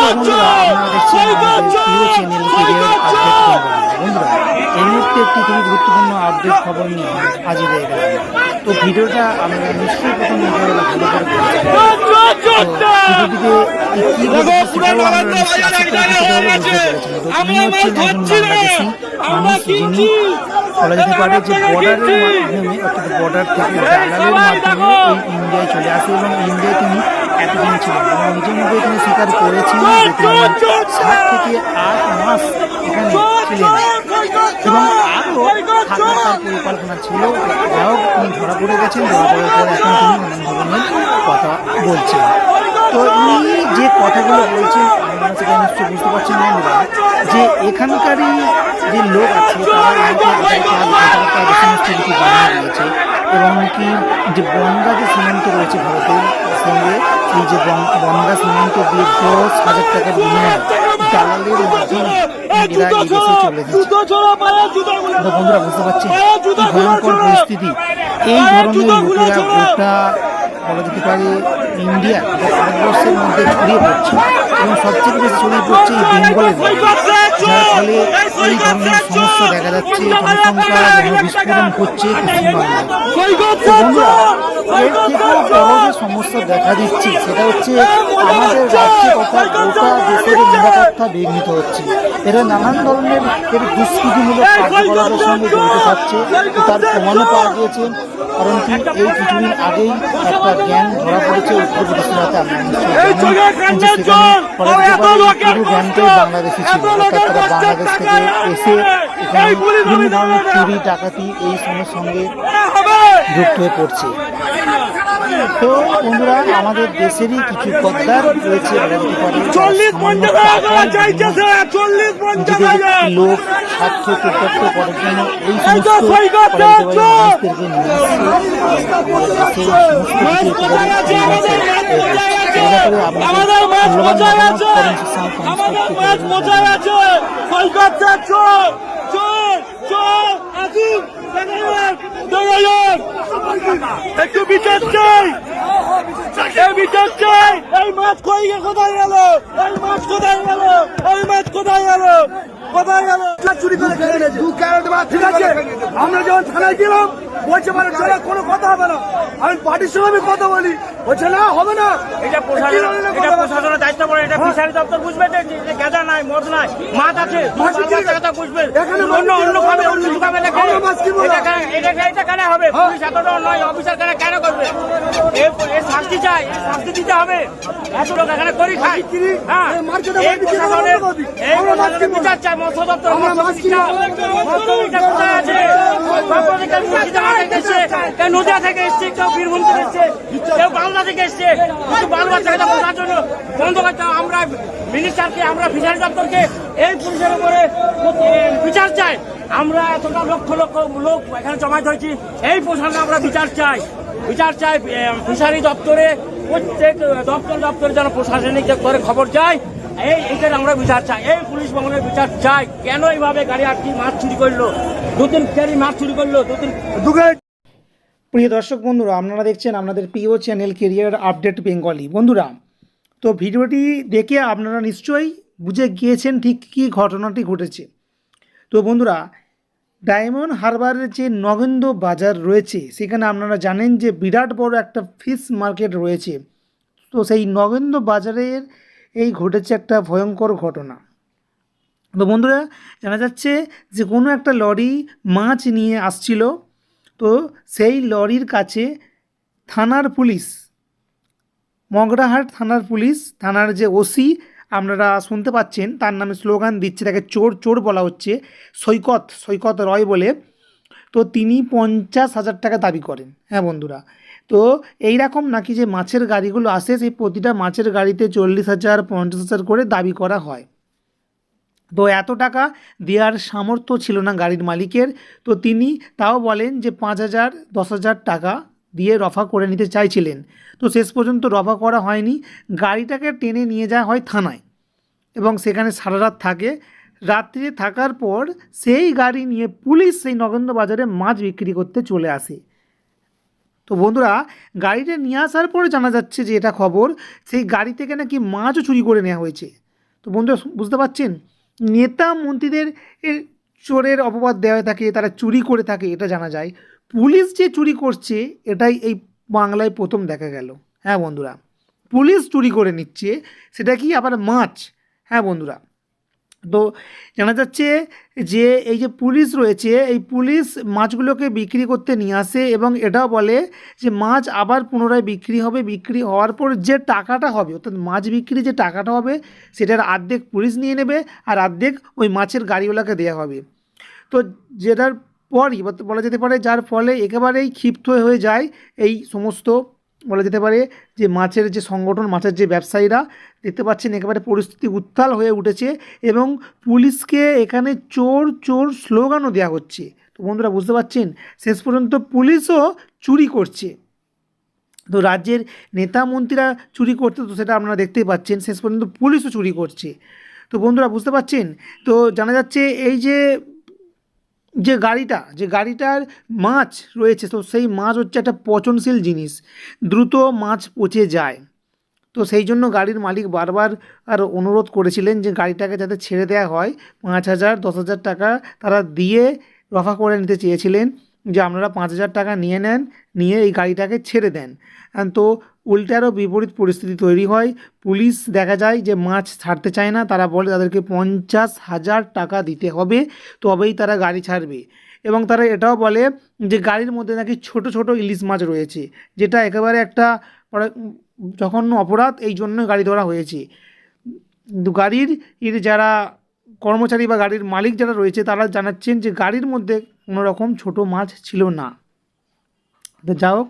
বন্ধুরা এই মুহূর্তে একটি খুবই গুরুত্বপূর্ণ আপডেট খবর নিয়ে হাজির হয়ে গেলাম তো ভিডিওটা আপনারা নিশ্চয়ই প্রথম ভালো করে মানুষ যিনি বলা যেতে পারে যে বর্ডারের মাধ্যমে অর্থাৎ বর্ডার থেকে মাধ্যমে ইন্ডিয়ায় চলে আসে এবং ইন্ডিয়ায় তিনি এতদিন ছিলেন এবং নিজের মুখে তিনি স্বীকার করেছেন সাত থেকে আট মাস এখানে ছিলেন। এবং আরও থাকার তার পরিকল্পনা ছিল। হোক, তিনি ধরা পড়ে গেছেন, ধরা পড়ার পর এখন তিনি নানান ধরনের কথা বলছেন। তো ইনি যে কথাগুলো বলছেন, আপনারা সেটা নিশ্চয়ই বুঝতে পারছেন আমরা যে এখানকারই যে লোক আছে, তারা আধার কার্ড ভোটার কার্ড সমস্ত কিছু বানিয়ে দিয়েছে। এবং কি যে বনগা যে সীমান্ত রয়েছে ভারতের সঙ্গে এই যে বনগা সীমান্ত দিয়ে দশ হাজার টাকার বিনিময়ে দালালের মাধ্যমে এরা এই দেশে চলে বন্ধুরা বুঝতে পারছি ভয়ঙ্কর পরিস্থিতি এই ধরনের লোকেরা গোটা পারে ইন্ডিয়া ভারতবর্ষের মধ্যে ছড়িয়ে পড়ছে এবং সবচেয়ে বেশি ছড়িয়ে পড়ছে এই বেঙ্গলের যার ফলে এই ধরনের সমস্যা দেখা যাচ্ছে, জনসংখ্যা জনবিস্ফোরণ হচ্ছে পশ্চিমবাংলায়। এর থেকেও বড় যে সমস্যা দেখা দিচ্ছে, সেটা হচ্ছে আমাদের রাজ্যে কথা গোটা দেশের নিরাপত্তা বিঘ্নিত হচ্ছে। এরা নানান ধরনের এর দুষ্কৃতিমূলক কার্যকলাপের সঙ্গে জড়িত থাকছে তার প্রমাণও পাওয়া গিয়েছে। কারণ কি এই কিছুদিন আগেই একটা গ্যাং ধরা পড়েছে বাংলাদেশি ছিল অর্থাৎ তারা বাংলাদেশ থেকে এসে এখানে বিভিন্ন ধরনের চুরি ডাকাতি এই সময়ের সঙ্গে যুক্ত হয়ে পড়ছে। তো বন্ধুরা আমাদের দেশেরই কিছু পদ্মার রয়েছে লোক স্বার্থ চরিতার্থ করার জন্য এই সমস্ত সই করতে বলা যেতে একটু বিচার চাই! এই বিচার চাই! এই মাছ কই কোথায় গেল? এই মাছ কোথায় গেল? এই মাছ কোথায় গেল? কোথায় গেল? চুরি করে খেয়ে নিয়েছে ঠিক আছে। আমরা যখন থানায় গেলাম বলছে মানে চলে কোনো কথা হবে না। আমি পার্টির সঙ্গে আমি কথা বলি। বলছে না হবে না। এটা? প্রশাসনের দায়িত্ব পড়ে এটা ফিশারি দপ্তর বুঝবে গেঁদা নাই মদ নাই মাছ আছে কথা বুঝবে। অন্য অন্য খাবে অন্য। খাবে। এটা কেন- হবে? হ্যাঁ। পুলিশ এতটা নয় অফিসার কেন কেন করবে? শাস্তি চাই শাস্তি দিতে হবে। এত লোক এখানে করি বিক্রি, হ্যাঁ। এই প্রশাসনের এই প্রশাসনের বিচার চাই মৎস্য দপ্তর মৎস্য আছে? কেউ থেকে কেউ বীরভূম কেউ বাংলা থেকে কিন্তু জন্য আমরা আমরা ফিশারি দপ্তরকে, এই পুলিশের উপরে বিচার চাই। আমরা এতটা লক্ষ লক্ষ লোক এখানে জমায়েত হয়েছি, এই প্রশাসনে আমরা বিচার চাই। বিচার চাই ফিশারি দপ্তরে, প্রত্যেক দপ্তর দপ্তরে যেন প্রশাসনিক করে খবর যায়, এই এটার আমরা বিচার চাই। এই পুলিশ ভবনের বিচার চাই। কেন এইভাবে গাড়ি আটকি, মাছ চুরি করল? দু তিন গাড়ি মাছ চুরি করল দু তিন প্রিয় দর্শক বন্ধুরা, আপনারা দেখছেন আপনাদের প্রিয় চ্যানেল কেরিয়ার আপডেট বেঙ্গলি বন্ধুরা, তো ভিডিওটি দেখে আপনারা নিশ্চয়ই বুঝে গিয়েছেন ঠিক কী ঘটনাটি ঘটেছে। তো বন্ধুরা ডায়মন্ড হারবারের যে নগেন্দ্র বাজার রয়েছে, সেখানে আপনারা জানেন যে বিরাট বড় একটা ফিশ মার্কেট রয়েছে। তো সেই নগেন্দ্র বাজারের এই ঘটেছে একটা ভয়ঙ্কর ঘটনা। তো বন্ধুরা, জানা যাচ্ছে যে কোনো একটা লরি মাছ নিয়ে আসছিল। তো সেই লরির কাছে থানার পুলিশ, মগরাহাট থানার পুলিশ, থানার যে ওসি, আপনারা শুনতে পাচ্ছেন, তার নামে স্লোগান দিচ্ছে, তাকে চোর চোর বলা হচ্ছে, সৈকত সৈকত রয় বলে। তো তিনি পঞ্চাশ হাজার টাকা দাবি করেন হ্যাঁ বন্ধুরা। তো এই রকম নাকি যে মাছের গাড়িগুলো আসে, সেই প্রতিটা মাছের গাড়িতে চল্লিশ হাজার, পঞ্চাশ হাজার করে দাবি করা হয়। তো এত টাকা দেওয়ার সামর্থ্য ছিল না গাড়ির মালিকের। তো তিনি তাও বলেন যে পাঁচ হাজার, দশ হাজার টাকা দিয়ে রফা করে নিতে চাইছিলেন। তো শেষ পর্যন্ত রফা করা হয়নি। গাড়িটাকে টেনে নিয়ে যাওয়া হয় থানায় এবং সেখানে সারা রাত থাকে। রাত্রে থাকার পর সেই গাড়ি নিয়ে পুলিশ সেই নগেন্দ্র বাজারে মাছ বিক্রি করতে চলে আসে। তো বন্ধুরা, গাড়িটা নিয়ে আসার পরে জানা যাচ্ছে যে এটা খবর, সেই গাড়ি থেকে নাকি মাছও চুরি করে নেওয়া হয়েছে। তো বন্ধুরা, বুঝতে পারছেন? নেতা মন্ত্রীদের চোরের অপবাদ দেওয়া থাকে, তারা চুরি করে থাকে, এটা জানা যায়। পুলিশ যে চুরি করছে, এটাই এই বাংলায় প্রথম দেখা গেল। হ্যাঁ বন্ধুরা, পুলিশ চুরি করে নিচ্ছে, সেটা কি আবার মাছ? হ্যাঁ বন্ধুরা তো জানা যাচ্ছে যে এই যে পুলিশ রয়েছে, এই পুলিশ মাছগুলোকে বিক্রি করতে নিয়ে আসে এবং এটাও বলে যে মাছ আবার পুনরায় বিক্রি হবে, বিক্রি হওয়ার পর যে টাকাটা হবে, অর্থাৎ মাছ বিক্রি যে টাকাটা হবে, সেটার অর্ধেক পুলিশ নিয়ে নেবে আর অর্ধেক ওই মাছের গাড়িওয়ালাকে দেওয়া হবে। তো যেটার পরই, বলা যেতে পারে যার ফলে একেবারেই ক্ষিপ্ত হয়ে যায় এই সমস্ত বলা যেতে পারে যে মাছের যে সংগঠন, মাছের যে ব্যবসায়ীরা দেখতে পাচ্ছেন একেবারে পরিস্থিতি উত্তাল হয়ে উঠেছে এবং পুলিশকে এখানে চোর চোর স্লোগানও দেওয়া হচ্ছে। তো বন্ধুরা, বুঝতে পারছেন? শেষ পর্যন্ত পুলিশও চুরি করছে। তো রাজ্যের নেতা মন্ত্রীরা চুরি করতে তো সেটা আপনারা দেখতেই পাচ্ছেন, শেষ পর্যন্ত পুলিশও চুরি করছে। তো বন্ধুরা, বুঝতে পারছেন? তো জানা যাচ্ছে এই যে যে গাড়িটা, যে গাড়িটার মাছ রয়েছে, তো সেই মাছ হচ্ছে একটা পচনশীল জিনিস, দ্রুত মাছ পচে যায়। তো সেই জন্য গাড়ির মালিক বারবার আর অনুরোধ করেছিলেন যে গাড়িটাকে যাতে ছেড়ে দেওয়া হয়। পাঁচ হাজার, দশ হাজার টাকা তারা দিয়ে রফা করে নিতে চেয়েছিলেন। যে আপনারা পাঁচ হাজার টাকা নিয়ে নেন, নিয়ে এই গাড়িটাকে ছেড়ে দেন। তো উল্টারও বিপরীত পরিস্থিতি তৈরি হয়। পুলিশ দেখা যায় যে মাছ ছাড়তে চায় না, তারা বলে তাদেরকে পঞ্চাশ হাজার টাকা দিতে হবে, তবেই তারা গাড়ি ছাড়বে। এবং তারা এটাও বলে যে গাড়ির মধ্যে নাকি ছোট ছোট ইলিশ মাছ রয়েছে, যেটা একেবারে একটা জঘন্য অপরাধ, এই জন্য গাড়ি ধরা হয়েছে। গাড়ির যারা কর্মচারী বা গাড়ির মালিক যারা রয়েছে, তারা জানাচ্ছেন যে গাড়ির মধ্যে কোনো রকম ছোটো মাছ ছিল না। তো যা হোক,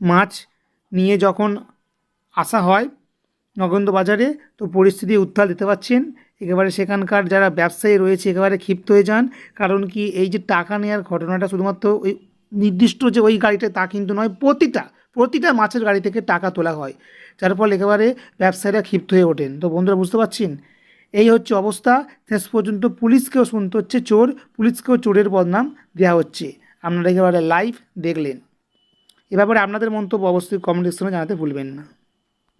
মাছ নিয়ে যখন আসা হয় নগেন্দ্র বাজারে তো পরিস্থিতি উত্তাল দিতে পারছেন একেবারে সেখানকার যারা ব্যবসায়ী রয়েছে, একেবারে ক্ষিপ্ত হয়ে যান। কারণ কি, এই যে টাকা নেওয়ার ঘটনাটা শুধুমাত্র ওই নির্দিষ্ট যে ওই গাড়িটা, তা কিন্তু নয়, প্রতিটা প্রতিটা মাছের গাড়ি থেকে টাকা তোলা হয়। যার ফলে একেবারে ব্যবসায়ীরা ক্ষিপ্ত হয়ে ওঠেন। তো বন্ধুরা, বুঝতে পারছেন? এই হচ্ছে অবস্থা। শেষ পর্যন্ত পুলিশকেও শুনতে হচ্ছে চোর, পুলিশকেও চোরের বদনাম দেওয়া হচ্ছে। আপনারা একেবারে লাইভ দেখলেন। এ ব্যাপারে আপনাদের মন্তব্য অবশ্যই কমেন্ট সেকশনে জানাতে ভুলবেন না।